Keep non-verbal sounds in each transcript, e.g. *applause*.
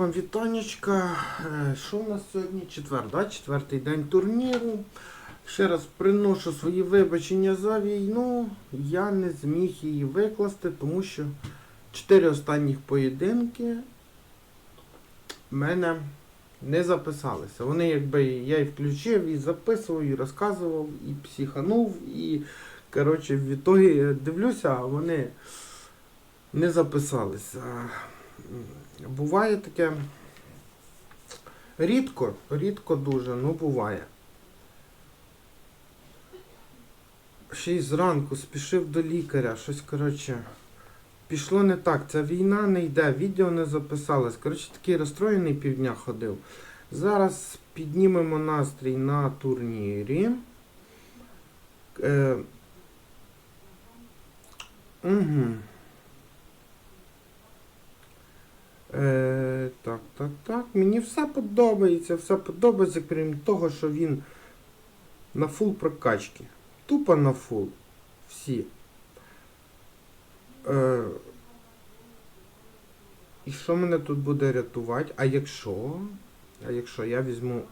вам вітанечка. Е, Що у нас сьогодні? Четвер, да? Четвертий день турніру. Ще раз приношу свої вибачення за війну. Я не зміг її викласти, тому що чотири останніх поєдинки в мене не записалися. Вони якби я і включив, і записував, і розказував, і психанув, і коротше, в ітогі дивлюся, а вони не записалися. Буває таке рідко, рідко дуже, ну буває. Ще й зранку спішив до лікаря, щось, коротше, пішло не так. Ця війна не йде, відео не записалось. Коротше, такий розстроєний півдня ходив. Зараз піднімемо настрій на турнірі. Е, угу. Е, так, так, так. Мені все подобається, все подобається, крім того, що він на фул прокачки. Тупо на фул. Всі. Е, і що мене тут буде рятувати? А якщо? А якщо я візьму.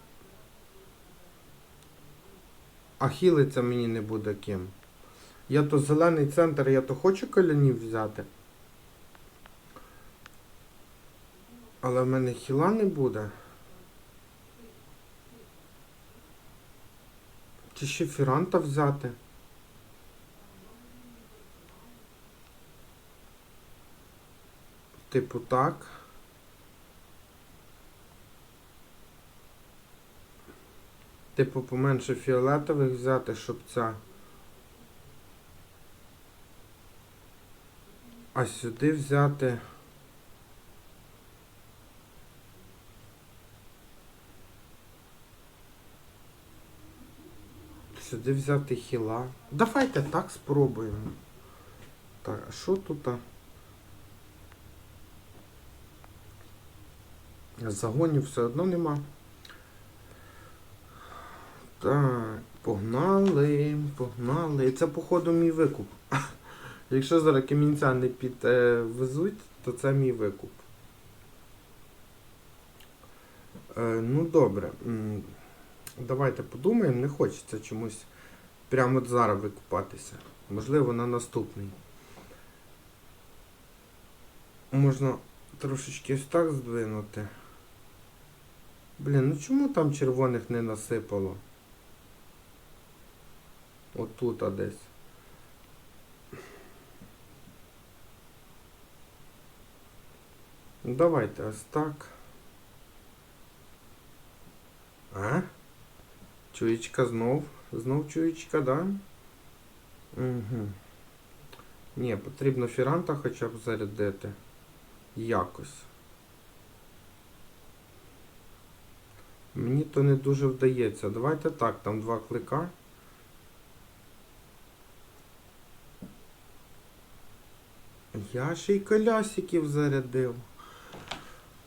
А хілиться мені не буде ким. Я то зелений центр, я то хочу колянів взяти. Але в мене хіла не буде. Чи ще фіранта взяти? Типу так. Типу поменше фіолетових взяти, щоб ця. А сюди взяти. Сюди взяти хіла. Давайте так спробуємо. Так, а що тут? Загонів все одно нема. Так, погнали, погнали. І це, походу, мій викуп. *laughs* Якщо зараз камінця не підвезуть, то це мій викуп. Е, ну добре. Давайте подумаємо, не хочеться чомусь прямо от зараз викупатися. Можливо, на наступний. Можна трошечки ось так здвинути. Блін, ну чому там червоних не насипало? Отут а десь. Ну, Давайте ось так. А? Чуєчка знов. Знов чуєчка, да? Угу. Ні, потрібно фіранта хоча б зарядити. Якось. Мені то не дуже вдається. Давайте так, там два клика. Я ще й колясиків зарядив.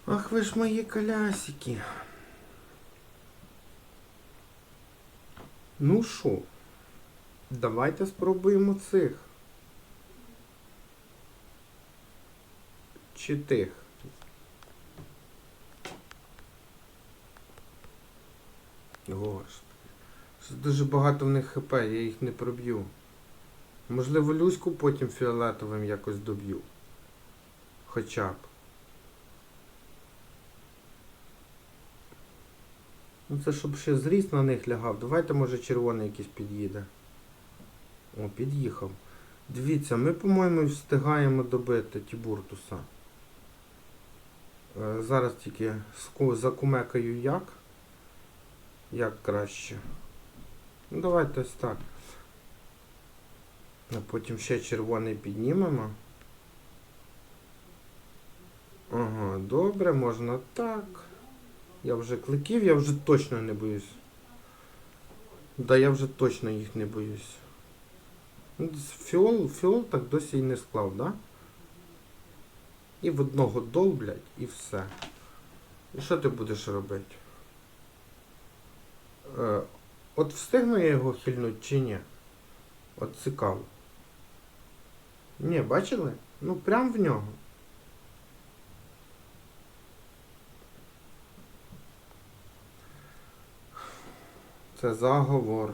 Ах ви ж мої колясики. Ну що, давайте спробуємо цих. Чи тих. Господи. Дуже багато в них хп, я їх не проб'ю. Можливо, люську потім фіолетовим якось доб'ю. Хоча б. Ну це щоб ще зріст на них лягав. Давайте, може, червоний якийсь під'їде. О, під'їхав. Дивіться, ми, по-моєму, встигаємо добити Тібуртуса. Е, зараз тільки закумекаю як. Як краще. Ну давайте ось так. А потім ще червоний піднімемо. Ага, добре, можна так. Я вже кликів, я вже точно не боюсь. Да, я вже точно їх не боюсь. Ну, Фіол, фіол так досі і не склав, да? І в одного долблять, і все. І що ти будеш робити? Е, от встигну я його хильнуть чи ні? От цікаво. Ні, бачили? Ну прям в нього. Це заговор.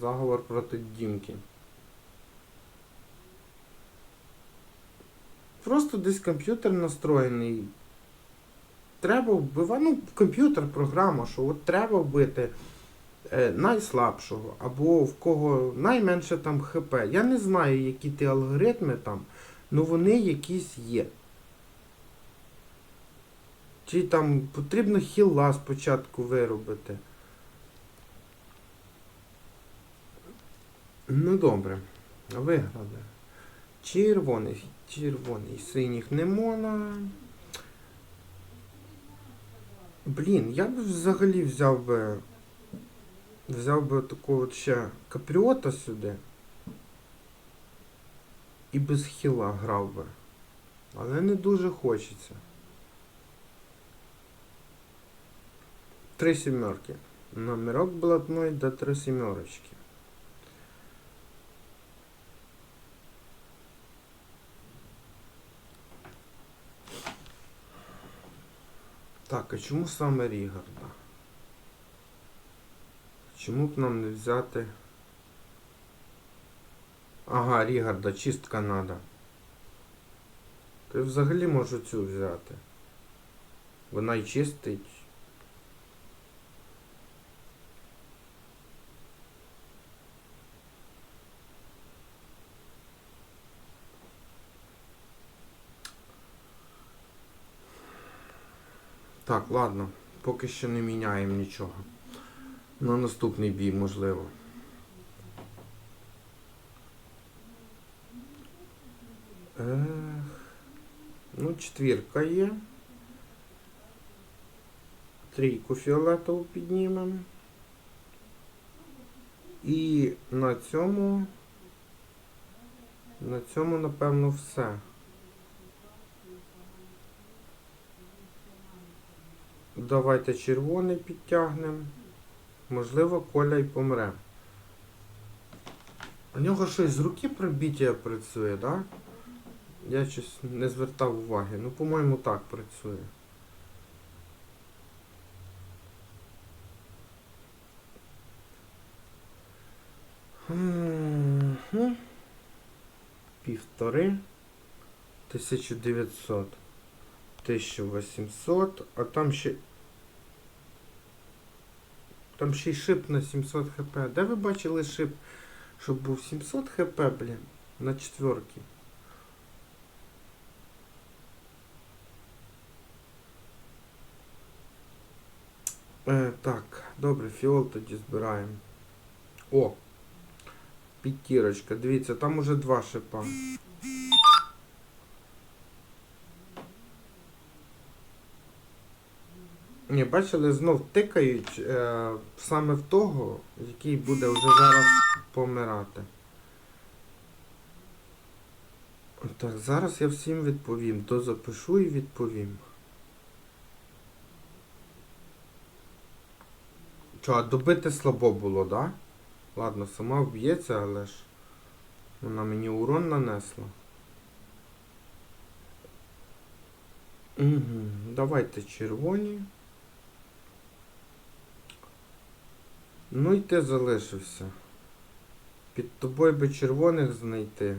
Заговор проти Дімки. Просто десь комп'ютер настроєний. Треба вбивати. Ну, комп'ютер, програма, що от треба вбити е, найслабшого, або в кого найменше там ХП. Я не знаю, які ті алгоритми там, але вони якісь є. Чи там потрібно хіла спочатку виробити. Ну добре, виграли. Червоний, червоний, синіх не можна. Блін, я б взагалі взяв би. Взяв би такого от ще капріота сюди. І без хіла грав би. Але не дуже хочеться. Три сімерки. Номерок блатной до три сімерочки. Так, а чому саме Рігарда? Чому б нам не взяти... Ага, Рігарда, чистка надо. Я взагалі можу цю взяти. Вона й чистить. Так, ладно, поки що не міняємо нічого. На наступний бій, можливо. Ех, ну, четвірка є. Трійку фіолетову піднімемо. І на цьому, на цьому, напевно, все. Давайте червоний підтягнемо. Можливо, Коля й помре. У нього щось з руки пробиття працює, так? Да? Я щось не звертав уваги. Ну, по-моєму, так працює. Півтори. 1900. 1800, а там ще. Там ще й шип на 700 хп. Де ви бачили шип, щоб був 700 хп, блін, на четверки? Е, так, добре, фіол тоді збираємо. О! П'ятірочка, дивіться, там уже два шипа. Ні, бачили, знов тикають е, саме в того, який буде вже зараз помирати. Так, зараз я всім відповім. То запишу і відповім. Що, а добити слабо було, да? Ладно, сама вб'ється, але ж вона мені урон нанесла. Угу, давайте червоні. Ну і ти залишився. Під тобою би червоних знайти.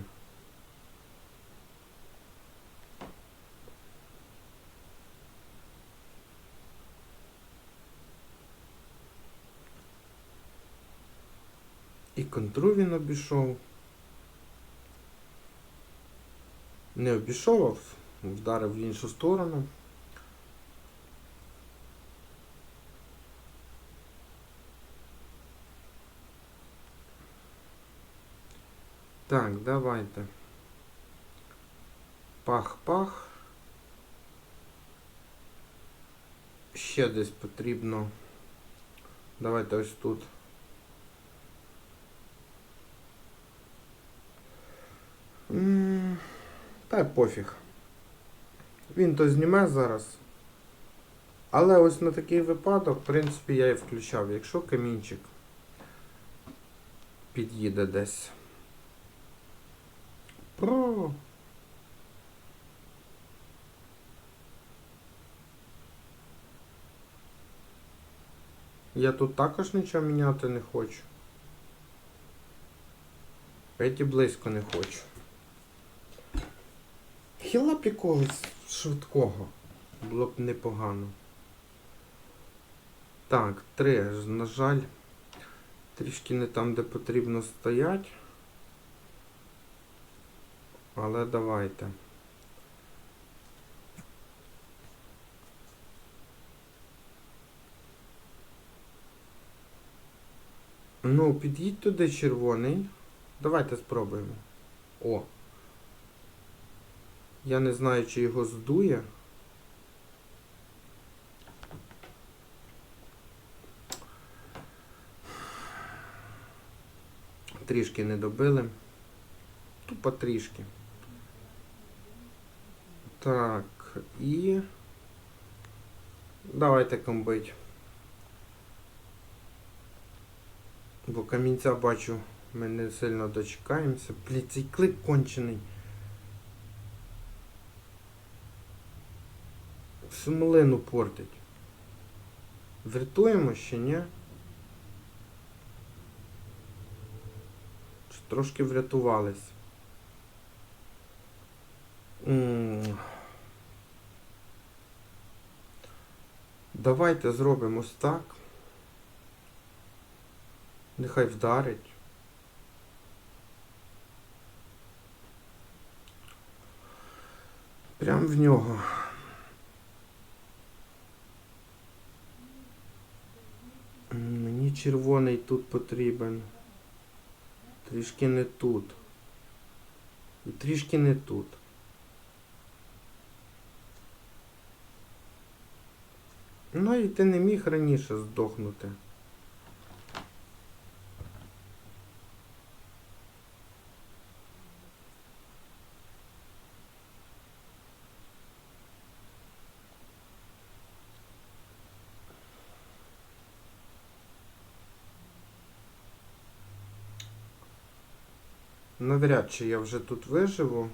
І контру він обійшов. Не обійшов, вдарив в іншу сторону. Так, давайте. Пах-пах. Ще десь потрібно. Давайте ось тут. Та пофіг. Він то зніме зараз. Але ось на такий випадок, в принципі, я і включав, якщо камінчик під'їде десь. Про. Я тут також нічого міняти не хочу. Геть і близько не хочу. Хіла б якогось швидкого. Було б непогано. Так, три. На жаль, трішки не там, де потрібно стоять. Але давайте. Ну, під'їдь туди червоний. Давайте спробуємо. О. Я не знаю, чи його здує. Трішки не добили. Тупо трішки. Так, і. Давайте комбить. Бо камінця бачу, ми не сильно дочекаємося. Блін, цей клик кончений. Всю малину портить. Врятуємо ще, ні? Трошки врятувались. Давайте зробимо ось так. Нехай вдарить. Прям в нього. Мені червоний тут потрібен. Трішки не тут. І трішки не тут. Ну і ти не міг раніше здохнути. Навряд чи я вже тут виживу.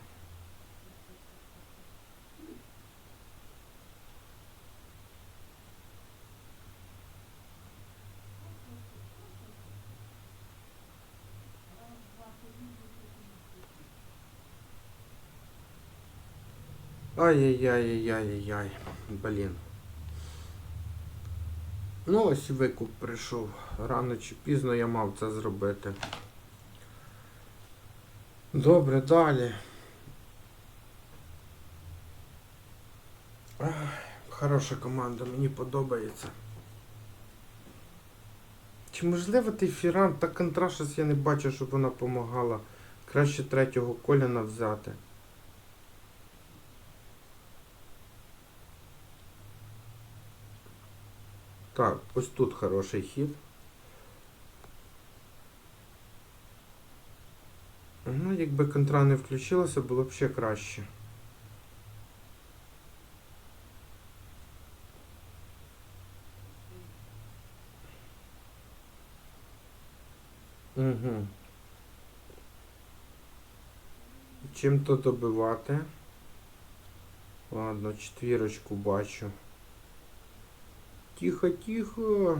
Ай-яй-яй-яй-яй-яй. Блін. Ну ось викуп прийшов. Рано чи пізно я мав це зробити. Добре, далі. Хороша команда, мені подобається. Чи можливо той фіран та контрашес я не бачу, щоб вона допомагала. Краще третього коляна взяти. Так, ось тут хороший хід. Ну, якби контра не включилася, було б ще краще. Угу. Чим то добивати? Ладно, четвірочку бачу. Тихо, тихо.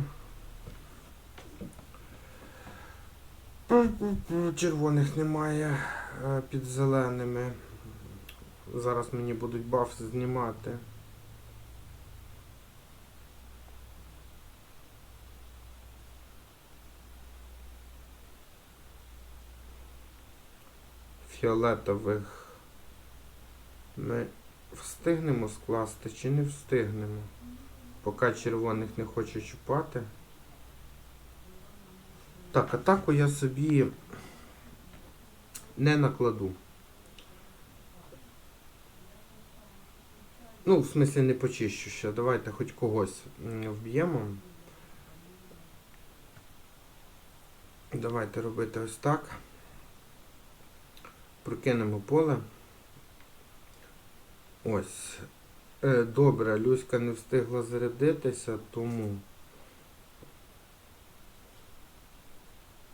Червоних немає під зеленими. Зараз мені будуть баф знімати. Фіолетових ми встигнемо скласти чи не встигнемо? Поки червоних не хочу чіпати. Так, атаку я собі не накладу. Ну, в смислі не почищу ще. Давайте хоч когось вб'ємо. Давайте робити ось так. Прокинемо поле. Ось. Е, добре, Люська не встигла зарядитися, тому.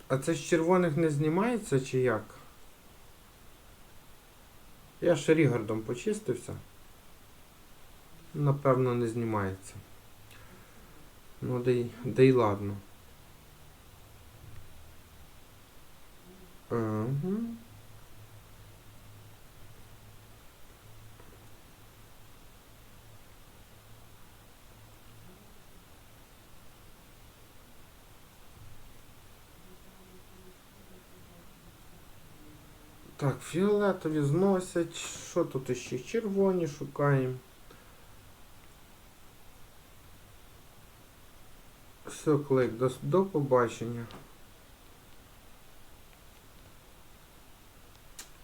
А це з червоних не знімається чи як? Я ще Рігардом почистився. Напевно, не знімається. Ну, де, й- де й ладно. Угу. Так, фіолетові зносять. Що тут ще? Червоні шукаємо. Все, клик, до, до побачення.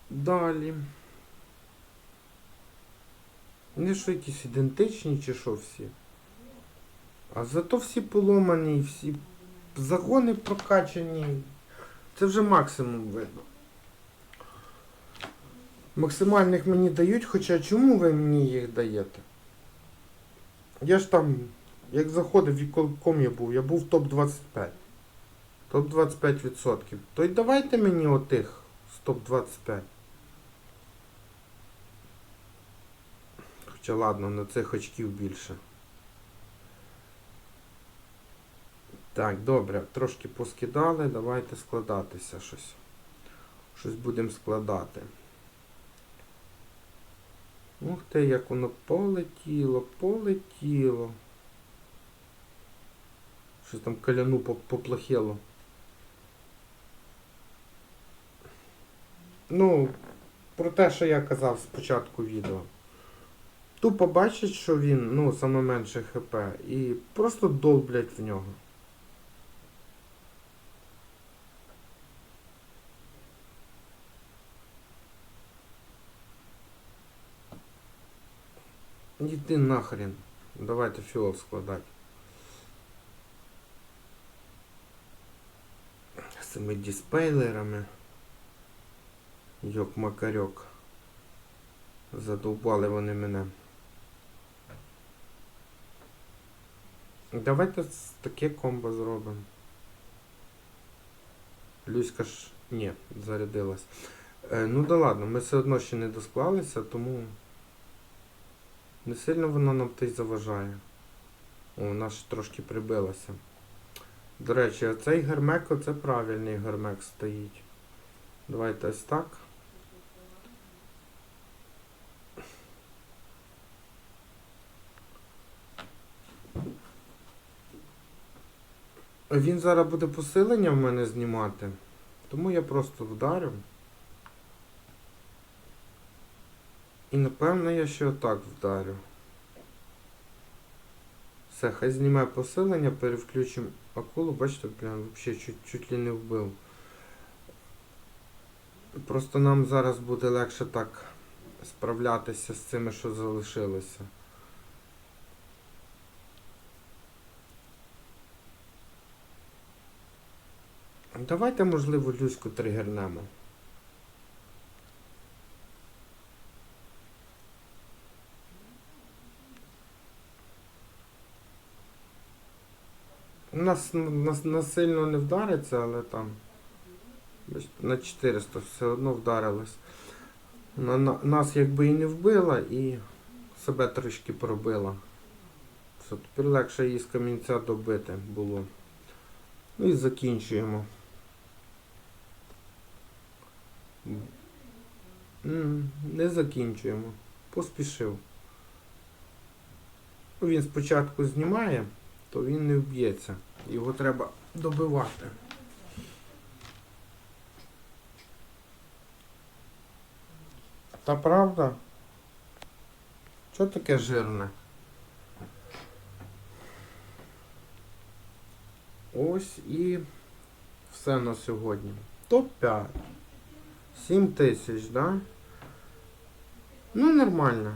Далі. Не що якісь ідентичні чи що всі. А зато всі поломані, всі загони прокачані. Це вже максимум видно. Максимальних мені дають, хоча чому ви мені їх даєте? Я ж там, як заходив, в якому я був, я був топ-25. Топ-25%. То й давайте мені отих з топ-25. Хоча ладно, на цих очків більше. Так, добре, трошки поскидали, давайте складатися щось. Щось будемо складати. Ух ти, як воно полетіло, полетіло. Щось там каляну поплохело. Ну, про те, що я казав спочатку відео. Тупо бачить, що він, ну, саме менше ХП, і просто долблять в нього. Іди нахрен. Давайте фіол складати. З цими диспейлерами. Йок макарьок. Задовбали вони мене. Давайте таке комбо зробимо. Люська ж... Ні, зарядилась. Е, ну да ладно, ми все одно ще не досклалися, тому... Не сильно воно нам те заважає. О, вона ж трошки прибилася. До речі, оцей гермек, оце правильний гермек стоїть. Давайте ось так. Він зараз буде посилення в мене знімати, тому я просто вдарю. І напевно я ще отак вдарю. Все, хай знімає посилення, перевключимо акулу, бачите, прям взагалі чуть, чуть ли не вбив. Просто нам зараз буде легше так справлятися з цими, що залишилося. Давайте, можливо, Люську тригернемо. Нас, нас, нас не вдариться, але там на 400 все одно вдарилось. На, на, нас якби і не вбила, і себе трішки пробила. Все, тепер легше її з камінця добити було. Ну і закінчуємо. Не закінчуємо. Поспішив. Він спочатку знімає, то він не вб'ється. Його треба добивати. Та правда? Що таке жирне? Ось і все на сьогодні. Топ-5. 7 тисяч, да? Ну, нормально.